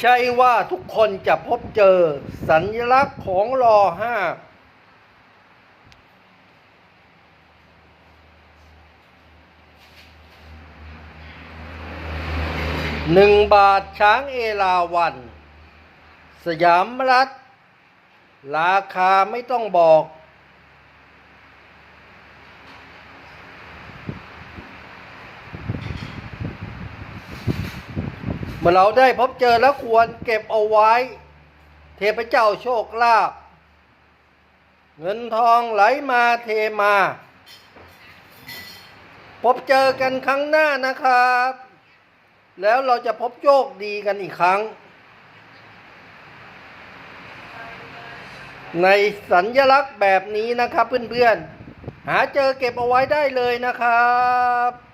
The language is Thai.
ใช่ว่าทุกคนจะพบเจอสัญลักษณ์ของรอห้าหนึ่งบาทช้างเอราวัน สยามรัฐ ราคาไม่ต้องบอก เมื่อเราได้พบเจอแล้วควรเก็บเอาไว้ เทพเจ้าโชคลาภเงินทองไหลมาเทมา พบเจอกันครั้งหน้านะครับ แล้วเราจะพบโชคดีกันอีกครั้ง ในสัญลักษณ์แบบนี้นะครับเพื่อนๆ หาเจอเก็บเอาไว้ได้เลยนะครับ